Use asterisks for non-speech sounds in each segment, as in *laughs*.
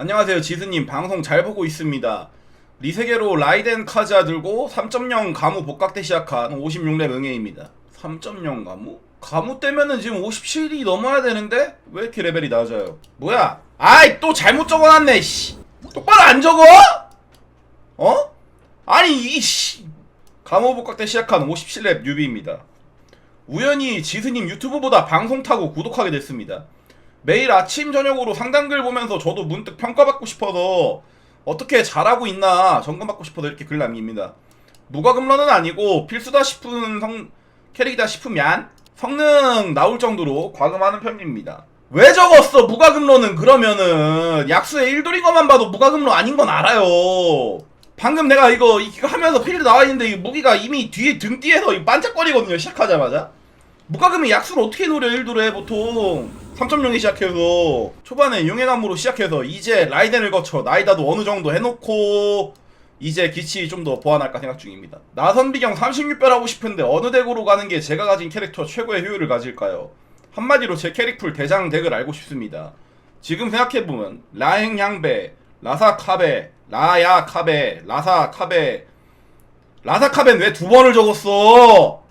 안녕하세요 지스님. 방송 잘 보고 있습니다. 리세계로 라이덴 카자 들고 3.0 가무 복각대 시작한 56렙 응애입니다. 3.0 가무? 가무 때면은 지금 57이 넘어야 되는데 왜 이렇게 레벨이 낮아요? 뭐야? 아이 또 잘못 적어놨네 씨. 똑바로 안 적어? 어? 아니 이씨. 가무 복각대 시작한 57렙 뉴비입니다. 우연히 지스님 유튜브보다 방송 타고 구독하게 됐습니다 매일 아침 저녁으로 상담글 보면서 저도 문득 평가받고 싶어서 어떻게 잘하고 있나 점검받고 싶어서 이렇게 글 남깁니다. 무과금러는 아니고 필수다 싶은 성 캐릭이다 싶으면 성능 나올 정도로 과금하는 편입니다. 왜 적었어 무과금러는 그러면은 약수의 1돌인 것만 봐도 무과금러 아닌 건 알아요. 방금 내가 이거 이거 하면서 필드 나와 있는데 이 무기가 이미 뒤에 등 뒤에서 이 반짝거리거든요 시작하자마자. 무과금이 약수를 어떻게 노려 1도래 보통? 3.0이 시작해서. 초반에 용해감으로 시작해서 이제 라이덴을 거쳐 나이다도 어느 정도 해놓고 이제 기치 좀 더 보완할까 생각 중입니다. 나선 비경 36별 하고 싶은데 어느 덱으로 가는 게 제가 가진 캐릭터 최고의 효율을 가질까요? 한마디로 제 캐릭풀 대장 덱을 알고 싶습니다. 지금 생각해보면 라행향배 라사카베 라야카베 라사카베. 라사카베는 왜두 번을 적었어?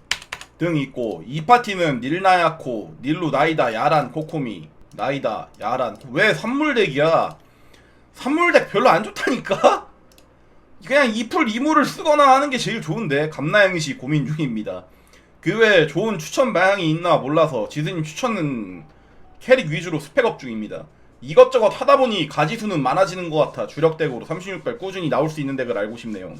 등이 있고 이 파티는 닐나야코, 닐루 나이다, 야란, 코코미, 나이다, 야란 왜 산물덱이야? 산물덱 별로 안 좋다니까? *laughs* 그냥 이풀 이물을 쓰거나 하는 게 제일 좋은데 감나영시 고민 중입니다. 그 외에 좋은 추천 방향이 있나 몰라서 지스님 추천은 캐릭 위주로 스펙업 중입니다. 이것저것 하다 보니 가지수는 많아지는 것 같아 주력 덱으로 36발 꾸준히 나올 수 있는 덱을 알고 싶네요.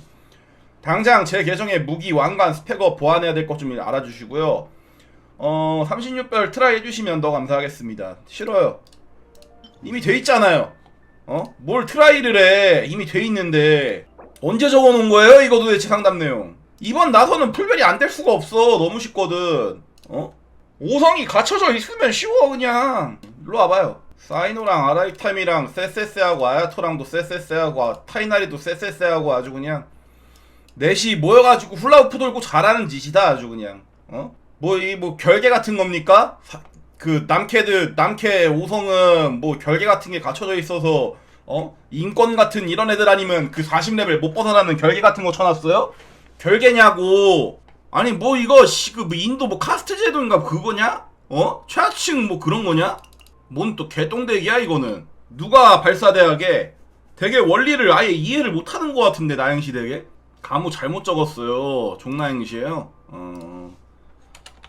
당장 제 계정에 무기 왕관 스펙업 보완해야 될 것 좀 알아주시고요. 어 36별 트라이 해주시면 더 감사하겠습니다. 싫어요. 이미 돼 있잖아요. 어? 뭘 트라이를 해? 이미 돼 있는데 언제 적어 놓은 거예요? 이거 도대체 상담 내용. 이번 나서는 풀별이 안 될 수가 없어. 너무 쉽거든. 어? 오성이 갖춰져 있으면 쉬워 그냥. 일로 와봐요. 사이노랑 아라이타임이랑 쎄쎄쎄하고 아야토랑도 쎄쎄쎄하고 타이나리도 쎄쎄쎄하고 아주 그냥 넷이 모여가지고 훌라후프 돌고 잘하는 짓이다 아주 그냥 어? 뭐 이 뭐 결계 같은 겁니까? 사- 그 남캐들 남캐 오성은 뭐 결계 같은 게 갖춰져 있어서 어? 인권 같은 이런 애들 아니면 그 40레벨 못 벗어나는 결계 같은 거 쳐놨어요? 결계냐고 아니 뭐 이거 씨그뭐 인도 뭐 카스트 제도인가 그거냐? 어? 최하층 뭐 그런 거냐? 뭔 또 개똥대기야 이거는 누가 발사대학에 되게 원리를 아예 이해를 못하는 것 같은데 나영시 되게 가무 잘못 적었어요. 종나행시에요. 어...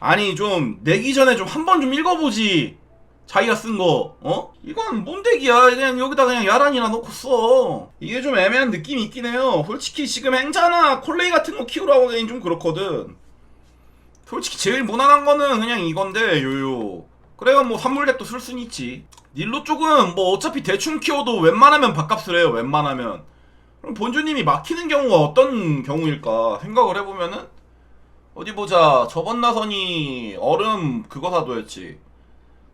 아니 좀 내기 전에 좀 한 번 좀 읽어보지. 자기가 쓴 거, 어? 이건 뭔 덱이야. 그냥 여기다 그냥 야란이나 넣고 써. 이게 좀 애매한 느낌이 있긴 해요. 솔직히 지금 행자나 콜레이 같은 거 키우라고 하기엔 좀 그렇거든. 솔직히 제일 무난한 거는 그냥 이건데, 요요. 그래야 뭐 산물덱도 쓸 순 있지. 닐로 쪽은 뭐 어차피 대충 키워도 웬만하면 밥값을 해요. 웬만하면. 그럼 본주님이 막히는 경우가 어떤 경우일까 생각을 해보면은 어디 보자. 저번 나선이 얼음 그거 사도였지.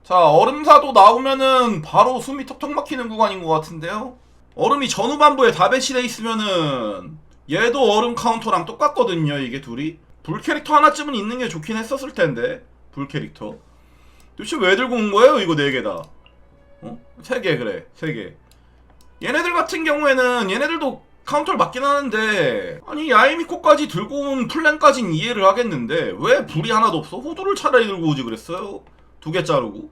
자 얼음 사도 나오면은 바로 숨이 턱턱 막히는 구간인 것 같은데요. 얼음이 전후반부에 다 배치돼 있으면은 얘도 얼음 카운터랑 똑같거든요 이게 둘이. 불 캐릭터 하나쯤은 있는 게 좋긴 했었을 텐데 불 캐릭터. 도대체 왜 들고 온 거예요 이거 네 개다? 어? 세개 그래. 세개 얘네들 같은 경우에는 얘네들도 카운터를 맞긴 하는데 아니 야이미코까지 들고 온 플랜까진 이해를 하겠는데 왜 불이 하나도 없어? 호두를 차라리 들고 오지 그랬어요? 두 개 자르고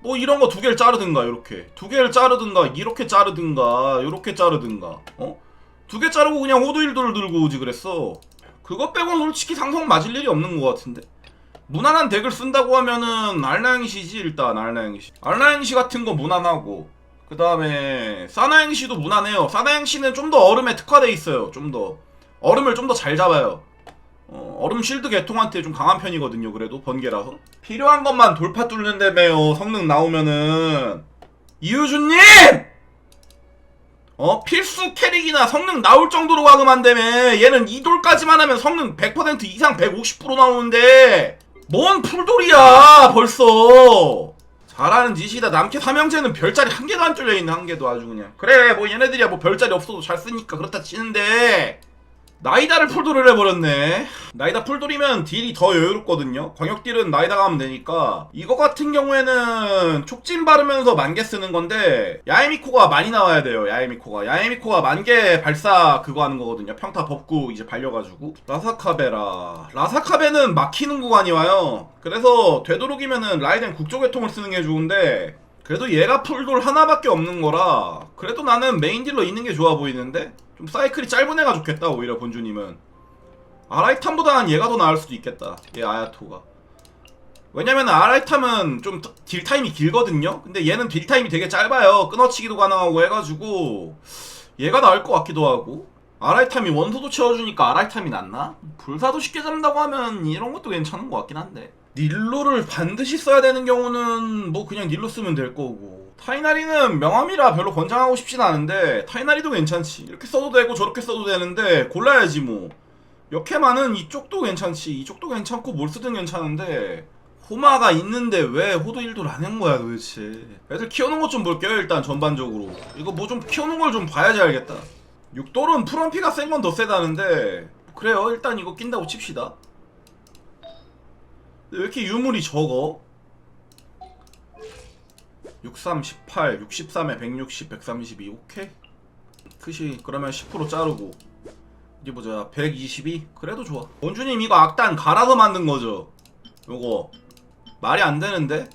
뭐 이런 거 두 개를 자르든가 이렇게 두 개를 자르든가 이렇게 자르든가 이렇게 자르든가 어? 두 개 자르고 그냥 호두 일도를 들고 오지 그랬어 그것 빼고는 솔직히 상성 맞을 일이 없는 것 같은데 무난한 덱을 쓴다고 하면은 알라행시지 일단 알라행시 알라행시 같은 거 무난하고 그 다음에 사나행시도 무난해요. 사나행시는 좀 더 얼음에 특화돼 있어요. 좀 더 얼음을 좀 더 잘 잡아요. 어, 얼음 실드 개통한테 좀 강한 편이거든요. 그래도 번개라서 필요한 것만 돌파 뚫는다며요. 성능 나오면은 이유준님 어 필수 캐릭이나 성능 나올 정도로 과금한다며 얘는 이돌까지만 하면 성능 100% 이상 150% 나오는데 뭔 풀돌이야 벌써 잘하는 짓이다. 남캐 삼형제는 별자리 한 개도 안 뚫려 있는 한 개도 아주 그냥. 그래 뭐 얘네들이야 뭐 별자리 없어도 잘 쓰니까 그렇다 치는데 나이다를 풀돌을 해버렸네. 나이다 풀돌이면 딜이 더 여유롭거든요. 광역 딜은 나이다가 하면 되니까. 이거 같은 경우에는 촉진 바르면서 만개 쓰는 건데, 야에미코가 많이 나와야 돼요, 야에미코가. 야에미코가 만개 발사 그거 하는 거거든요. 평타 법구 이제 발려가지고. 라사카베라. 라사카베는 막히는 구간이 와요. 그래서 되도록이면은 라이덴 국조계통을 쓰는 게 좋은데, 그래도 얘가 풀돌 하나밖에 없는 거라 그래도 나는 메인 딜러 있는 게 좋아 보이는데 좀 사이클이 짧은 애가 좋겠다 오히려 본주님은. 아라이탐보다는 얘가 더 나을 수도 있겠다 얘 아야토가. 왜냐면 아라이탐은 좀 딜 타임이 길거든요? 근데 얘는 딜 타임이 되게 짧아요. 끊어치기도 가능하고 해가지고 얘가 나을 것 같기도 하고. 아라이탐이 원소도 채워주니까 아라이탐이 낫나? 불사도 쉽게 잡는다고 하면 이런 것도 괜찮은 것 같긴 한데 닐로를 반드시 써야 되는 경우는 뭐 그냥 닐로 쓰면 될 거고. 타이나리는 명함이라 별로 권장하고 싶진 않은데 타이나리도 괜찮지. 이렇게 써도 되고 저렇게 써도 되는데 골라야지 뭐. 역해만은 이쪽도 괜찮지. 이쪽도 괜찮고 뭘 쓰든 괜찮은데 호마가 있는데 왜 호도 1도를 안 한 거야 도대체? 애들 키우는 것 좀 볼게요 일단 전반적으로. 이거 뭐 좀 키우는 걸 좀 봐야지 알겠다. 6돌은 프런피가 센 건 더 세다는데. 그래요 일단 이거 낀다고 칩시다 왜 이렇게 유물이 적어? 63, 18, 63에 160, 132 오케이? 크시 그러면 10% 자르고. 어디 보자. 122 그래도 좋아. 원주님 이거 악단 갈아서 만든 거죠? 요거. 말이 안 되는데?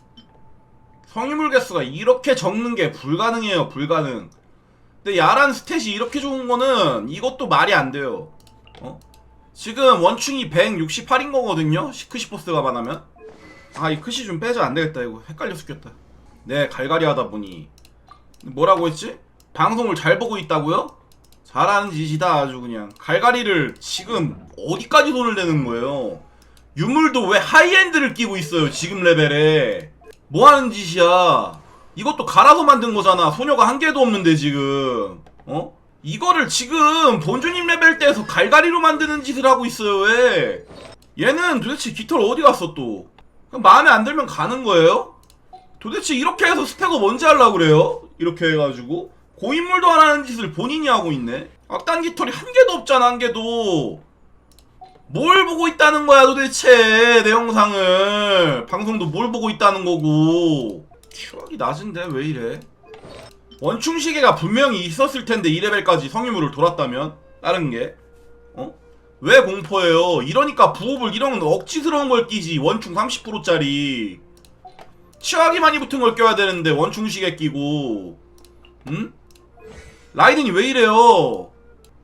성유물 개수가 이렇게 적는 게 불가능해요 불가능. 근데 야란 스탯이 이렇게 좋은 거는 이것도 말이 안 돼요. 어? 지금 원충이 168인 거거든요? 시크시포스가 반하면? 아 이 크시 좀 빼자. 안 되겠다 이거. 헷갈려 죽겠다. 네 갈갈이 하다 보니. 뭐라고 했지? 방송을 잘 보고 있다고요? 잘하는 짓이다 아주 그냥. 갈갈이를 지금 어디까지 돈을 내는 거예요? 유물도 왜 하이엔드를 끼고 있어요 지금 레벨에? 뭐 하는 짓이야? 이것도 갈아서 만든 거잖아. 소녀가 한 개도 없는데 지금. 어? 이거를 지금 본주님 레벨 때에서 갈갈이로 만드는 짓을 하고 있어요 왜? 얘는 도대체 깃털 어디 갔어 또? 그냥 마음에 안 들면 가는 거예요? 도대체 이렇게 해서 스펙업 뭔지 하려고 그래요? 이렇게 해가지고. 고인물도 안 하는 짓을 본인이 하고 있네. 악단 깃털이 한 개도 없잖아 한 개도. 뭘 보고 있다는 거야 도대체 내 영상을. 방송도 뭘 보고 있다는 거고. 추억이 낮은데 왜 이래 원충 시계가 분명히 있었을 텐데 2레벨까지 성유물을 돌았다면? 다른 게? 어? 왜 공포예요? 이러니까 부업을 이런 억지스러운 걸 끼지 원충 30%짜리. 치약이 많이 붙은 걸 껴야 되는데 원충 시계 끼고. 응? 라이든이 왜 이래요?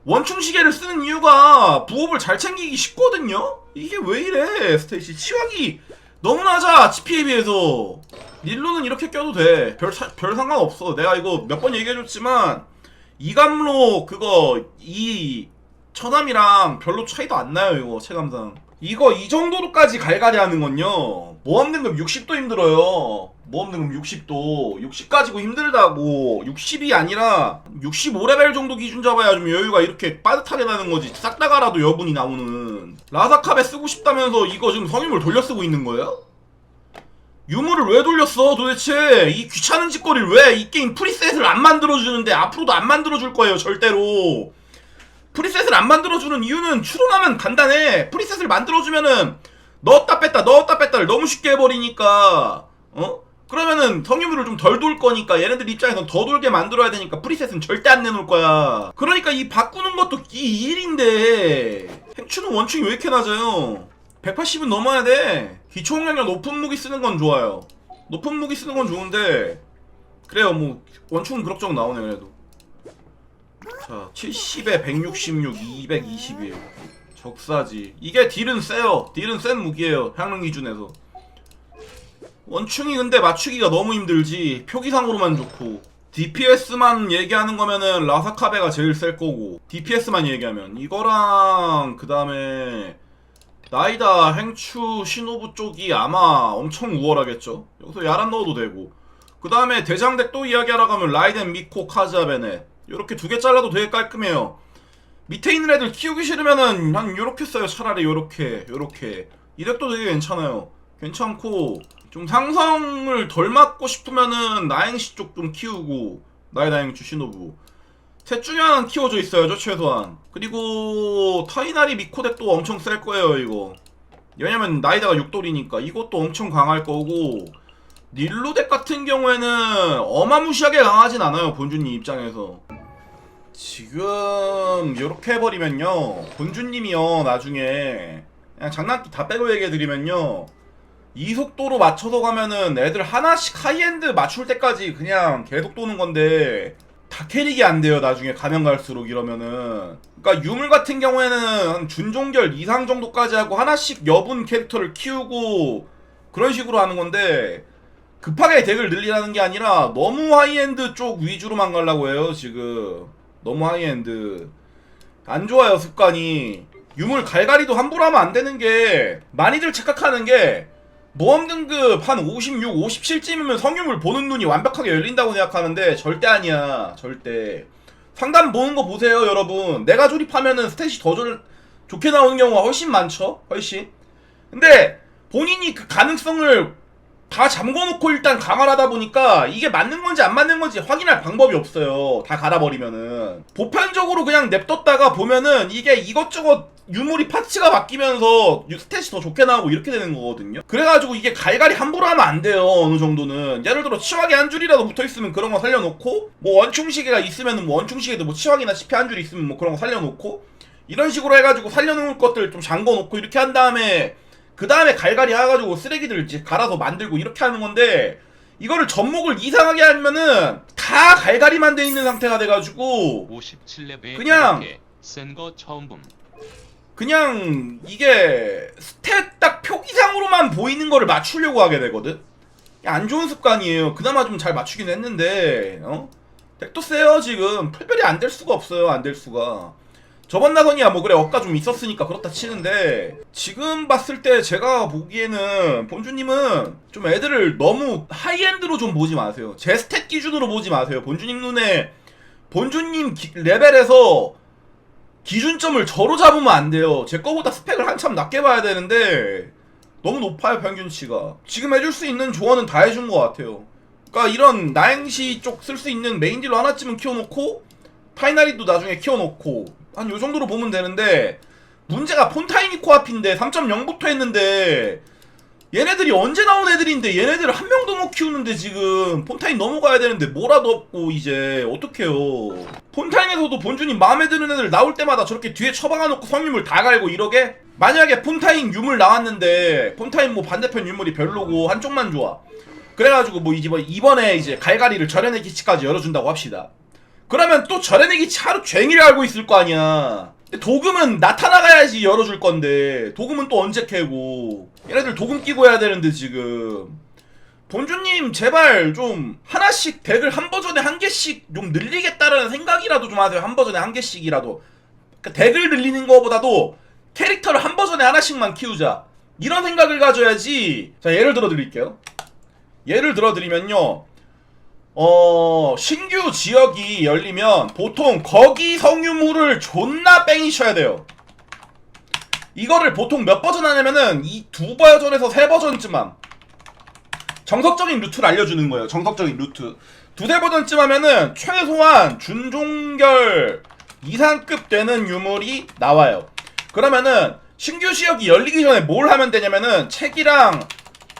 원충 시계를 쓰는 이유가 부업을 잘 챙기기 쉽거든요? 이게 왜 이래 스테이시 치약이 너무 낮아 치피에 비해서 닐로는 이렇게 껴도 돼. 별, 사- 별 상관없어. 내가 이거 몇 번 얘기해줬지만, 이감로 그거, 이, 처남이랑 별로 차이도 안 나요, 이거, 체감상. 이거 이 정도로까지 갈갈이 하는 건요. 모험 등급 60도 힘들어요. 모험 등급 60도. 60 가지고 힘들다고. 60이 아니라, 65레벨 정도 기준 잡아야 좀 여유가 이렇게 빠듯하게 나는 거지. 싹다 갈아도 여분이 나오는. 라사캅에 쓰고 싶다면서 이거 지금 성인물 돌려 쓰고 있는 거예요? 유물을 왜 돌렸어 도대체 이 귀찮은 짓거리를 왜 이 게임 프리셋을 안 만들어주는데 앞으로도 안 만들어줄 거예요 절대로 프리셋을 안 만들어주는 이유는 추론하면 간단해 프리셋을 만들어주면은 넣었다 뺐다 넣었다 뺐다를 너무 쉽게 해버리니까 어? 그러면은 성유물을 좀 덜 돌 거니까 얘네들 입장에선 더 돌게 만들어야 되니까 프리셋은 절대 안 내놓을 거야 그러니까 이 바꾸는 것도 이 일인데 행추는 원충이 왜 이렇게 낮아요 180은 넘어야 돼. 기초공격력 높은 무기 쓰는 건 좋아요. 높은 무기 쓰는 건 좋은데 그래요 뭐 원충은 그럭저럭 나오네 그래도. 자 70에 166, 221 적사지. 이게 딜은 세요. 딜은 센 무기예요. 향릉 기준에서. 원충이 근데 맞추기가 너무 힘들지. 표기상으로만 좋고. DPS만 얘기하는 거면은 라사카베가 제일 셀 거고 DPS만 얘기하면 이거랑 그 다음에 나이다 행추 시노부 쪽이 아마 엄청 우월하겠죠. 여기서 야란 넣어도 되고. 그 다음에 대장덱 또 이야기하러 가면 라이덴, 미코, 카자, 베넷. 요렇게 두 개 잘라도 되게 깔끔해요. 밑에 있는 애들 키우기 싫으면은 한 요렇게 써요. 차라리 요렇게, 요렇게. 이 덱도 되게 괜찮아요. 괜찮고 좀 상성을 덜 맞고 싶으면은 나행시 쪽 좀 키우고 나이다 행추 시노부. 셋 중에 하나는 키워져 있어야죠 최소한 그리고 타이나리 미코덱도 엄청 셀 거예요 이거 왜냐면 나이다가 6돌이니까 이것도 엄청 강할 거고 닐루덱 같은 경우에는 어마무시하게 강하진 않아요 본주님 입장에서 지금 이렇게 해버리면요. 본주님이요 나중에. 그냥 장난기 다 빼고 얘기해드리면요. 이 속도로 맞춰서 가면은 애들 하나씩 하이엔드 맞출 때까지 그냥 계속 도는 건데 다 캐릭이 안 돼요 나중에 가면 갈수록 이러면은. 그러니까 유물 같은 경우에는 한 준종결 이상 정도까지 하고 하나씩 여분 캐릭터를 키우고 그런 식으로 하는 건데 급하게 덱을 늘리라는 게 아니라 너무 하이엔드 쪽 위주로만 가려고 해요 지금 너무 하이엔드. 안 좋아요 습관이. 유물 갈갈이도 함부로 하면 안 되는 게 많이들 착각하는 게 모험 등급 한 56, 57쯤이면 성유물 보는 눈이 완벽하게 열린다고 생각하는데 절대 아니야 절대. 상담 보는 거 보세요 여러분. 내가 조립하면은 스탯이 더 좋, 좋게 나오는 경우가 훨씬 많죠 훨씬. 근데 본인이 그 가능성을 다 잠궈놓고 일단 강화를 하다 보니까 이게 맞는 건지 안 맞는 건지 확인할 방법이 없어요. 다 갈아버리면은. 보편적으로 그냥 냅뒀다가 보면은 이게 이것저것 유물이 파츠가 바뀌면서 유- 스탯이 더 좋게 나오고 이렇게 되는 거거든요. 그래가지고 이게 갈갈이 함부로 하면 안 돼요. 어느 정도는. 예를 들어 치확이 한 줄이라도 붙어있으면 그런 거 살려놓고 뭐 원충시계가 있으면은 뭐 원충시계도 뭐 치확이나 CP 한 줄이 있으면 뭐 그런 거 살려놓고 이런 식으로 해가지고 살려놓을 것들 좀 잠궈놓고 이렇게 한 다음에 그 다음에 갈갈이 해가지고 쓰레기들 갈아서 만들고 이렇게 하는 건데 이거를 접목을 이상하게 하면은 다 갈갈이만 돼 있는 상태가 돼가지고 57레벨 그냥- 센거 처음 봄. 그냥 이게 스탯 딱 표기상으로만 보이는 거를 맞추려고 하게 되거든. 안 좋은 습관이에요. 그나마 좀 잘 맞추긴 했는데 어? 덱도 세요 지금 풀별이 안 될 수가 없어요. 안 될 수가. 저번 나선이야 뭐 그래 억가 좀 있었으니까 그렇다 치는데 지금 봤을 때 제가 보기에는 본주님은 좀 애들을 너무 하이엔드로 좀 보지 마세요. 제 스탯 기준으로 보지 마세요. 본주님 눈에 본주님 기- 레벨에서 기준점을 저로 잡으면 안 돼요. 제 거보다 스펙을 한참 낮게 봐야 되는데 너무 높아요 평균치가. 지금 해줄 수 있는 조언은 다 해준 것 같아요. 그러니까 이런 나행시 쪽 쓸 수 있는 메인 딜러 하나쯤은 키워놓고 타이나리도 나중에 키워놓고 한 요 정도로 보면 되는데 문제가 폰타이니 코앞인데 3.0부터 했는데 얘네들이 언제 나온 애들인데 얘네들을 한 명도 못 키우는데 지금 폰타인 넘어가야 되는데 뭐라도 없고 이제 어떡해요. 폰타인에서도 본주님 마음에 드는 애들 나올 때마다 저렇게 뒤에 처박아놓고 성유물 다 갈고 이러게? 만약에 폰타인 유물 나왔는데 폰타인 뭐 반대편 유물이 별로고 한쪽만 좋아. 그래가지고 뭐 이번 이번에 이제 갈갈이를 절연의 기치까지 열어준다고 합시다 그러면 또 기치 하루 종일 알고 있을 거 아니야. 도금은 나타나가야지 열어줄 건데. 도금은 또 언제 캐고. 얘네들 도금 끼고 해야 되는데 지금. 본주님 제발 좀 하나씩 덱을 한 버전에 한 개씩 좀 늘리겠다라는 생각이라도 좀 하세요. 한 버전에 한 개씩이라도. 그러니까 덱을 늘리는 거보다도 캐릭터를 한 버전에 하나씩만 키우자. 이런 생각을 가져야지. 자 예를 들어 드릴게요. 예를 들어 드리면요 어 신규 지역이 열리면 보통 거기 성유물을 존나 뺑이셔야 돼요. 이거를 보통 몇 버전 하냐면은 이 두 버전에서 세 버전쯤함. 정석적인 루트를 알려주는 거예요 정석적인 루트. 두세 버전쯤 하면은 최소한 준종결 이상급 되는 유물이 나와요. 그러면은 신규 지역이 열리기 전에 뭘 하면 되냐면은 책이랑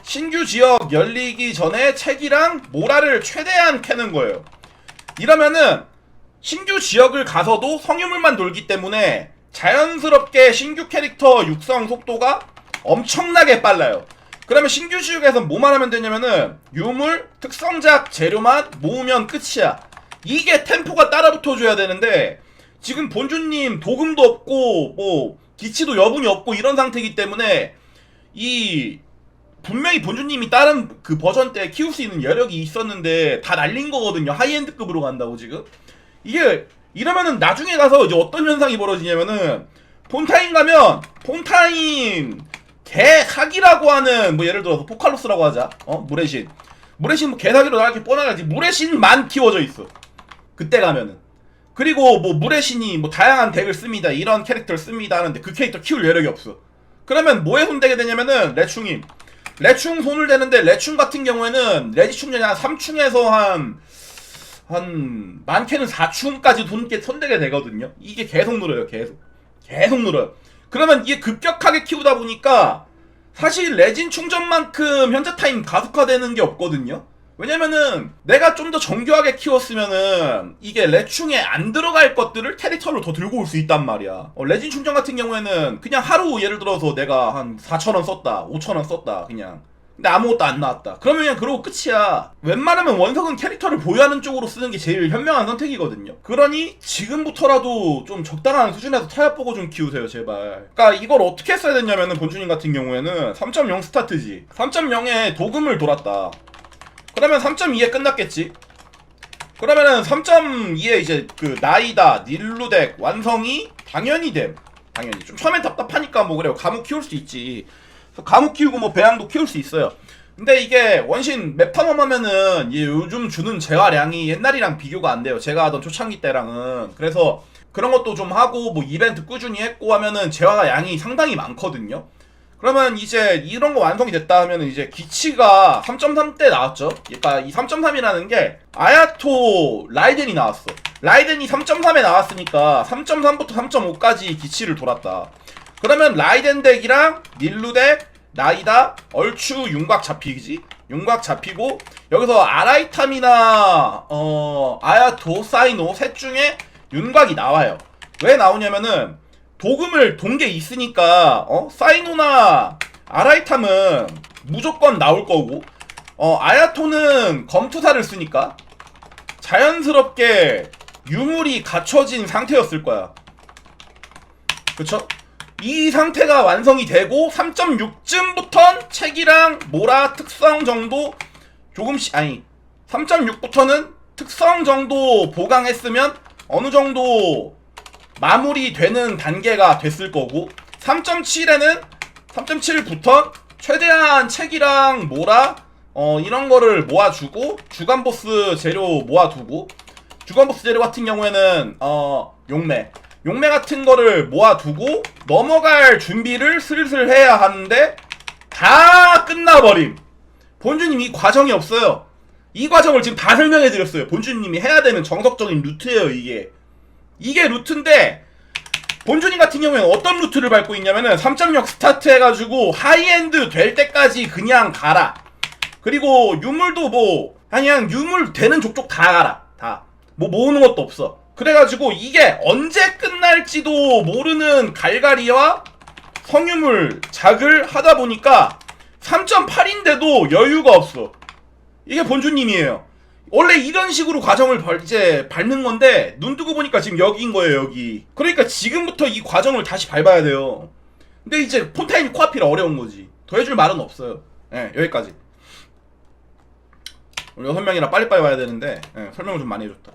신규 지역 열리기 전에 책이랑 모라를 최대한 캐는 거예요. 이러면은 신규 지역을 가서도 성유물만 돌기 때문에 자연스럽게 신규 캐릭터 육성 속도가 엄청나게 빨라요. 그러면 신규 지역에서 뭐만 하면 되냐면은 유물, 특성작, 재료만 모으면 끝이야. 이게 템포가 따라붙어 줘야 되는데 지금 본주님 도금도 없고 뭐 기치도 여분이 없고 이런 상태이기 때문에 이 분명히 본주님이 다른 그 버전 때 키울 수 있는 여력이 있었는데 다 날린 거거든요. 하이엔드급으로 간다고 지금. 이게 이러면은 나중에 가서 이제 어떤 현상이 벌어지냐면은 폰타인 가면 폰타인 개 사기라고 하는 뭐 예를 들어서 포칼로스라고 하자. 어 무레신. 무레신 뭐 개사기로 나렇게 뻔하지 무레신만 키워져 있어. 그때 가면은. 그리고 뭐 무레신이 뭐 다양한 덱을 씁니다. 이런 캐릭터를 씁니다 하는데 그 캐릭터 키울 여력이 없어. 그러면 뭐에 손대게 되냐면은 레충임. 레충 손을 대는데 레충 같은 경우에는 레지충전이 한 3충에서 한 한 많게는 4춘까지 돈게 손대게 되거든요. 이게 계속 늘어요, 계속. 계속 늘어요. 그러면 이게 급격하게 키우다 보니까 사실 레진 충전만큼 현재 타임 가속화되는 게 없거든요. 왜냐면은 내가 좀 더 정교하게 키웠으면은 이게 레충에 안 들어갈 것들을 테리터로 더 들고 올 수 있단 말이야. 어, 레진 충전 같은 경우에는 그냥 하루 예를 들어서 내가 한 4,000원 썼다, 5,000원 썼다, 그냥. 근데 아무것도 안 나왔다. 그러면 그냥 그러고 끝이야. 웬만하면 원석은 캐릭터를 보유하는 쪽으로 쓰는 게 제일 현명한 선택이거든요. 그러니 지금부터라도 좀 적당한 수준에서 타협 보고 좀 키우세요, 제발. 그러니까 이걸 어떻게 써야 되냐면은 본주님 같은 경우에는 3.0 스타트지. 3.0에 도금을 돌았다. 그러면 3.2에 끝났겠지. 그러면은 3.2에 이제 그 나이다, 닐루덱 완성이 당연히 됨. 당연히 좀 처음엔 답답하니까 뭐 그래요. 감옥 키울 수 있지. 감옥 키우고 뭐 배양도 키울 수 있어요. 근데 이게 원신 맵 탐험 하면은 이 요즘 주는 재화량이 옛날이랑 비교가 안 돼요. 제가 하던 초창기 때랑은 그래서 그런 것도 좀 하고 뭐 이벤트 꾸준히 했고 하면은 재화가 양이 상당히 많거든요. 그러면 이제 이런 거 완성이 됐다 하면은 이제 기치가 3.3때 나왔죠. 그러니까 이 3.3이라는 게 아야토 라이덴이 나왔어. 라이덴이 3.3에 나왔으니까 3.3부터 3.5까지 기치를 돌았다. 그러면 라이덴 덱이랑 닐루 덱, 나이다, 얼추 윤곽 잡히지? 윤곽 잡히고 여기서 아라이탐이나 어 아야토, 사이노 셋 중에 윤곽이 나와요. 왜 나오냐면은 도금을 돈게 있으니까 어 사이노나 아라이탐은 무조건 나올 거고 어 아야토는 검투사를 쓰니까 자연스럽게 유물이 갖춰진 상태였을 거야. 그쵸? 이 상태가 완성이 되고 3.6쯤부턴 책이랑 모라 특성 정도 조금씩 아니 3.6부터는 특성 정도 보강했으면 어느 정도 마무리되는 단계가 됐을 거고 3.7에는 3.7부터 최대한 책이랑 모라 어 이런 거를 모아주고 주간 보스 재료 모아두고 주간 보스 재료 같은 경우에는 어 용매. 용매 같은 거를 모아두고 넘어갈 준비를 슬슬 해야 하는데 다 끝나버림. 본주님 이 과정이 없어요. 이 과정을 지금 다 설명해 드렸어요. 본주님이 해야 되는 정석적인 루트예요 이게 이게 루트인데 본주님 같은 경우에는 어떤 루트를 밟고 있냐면은 3.6 스타트 해가지고 하이엔드 될 때까지 그냥 가라. 그리고 유물도 뭐 그냥 유물 되는 족족 다 가라. 다. 뭐 모으는 것도 없어. 그래가지고 이게 언제 끝날지도 모르는 갈갈이와 성유물 작을 하다 보니까 3.8인데도 여유가 없어. 이게 본주님이에요 원래 이런 식으로 과정을 발- 이제 밟는 건데 눈 뜨고 보니까 지금 여기인 거예요 여기. 그러니까 지금부터 이 과정을 다시 밟아야 돼요. 근데 이제 폰타인이 코앞이라 어려운 거지. 더 해줄 말은 없어요. 예 여기까지. 우리 여섯 명이라 빨리빨리 와야 되는데 예, 설명을 좀 많이 해줬다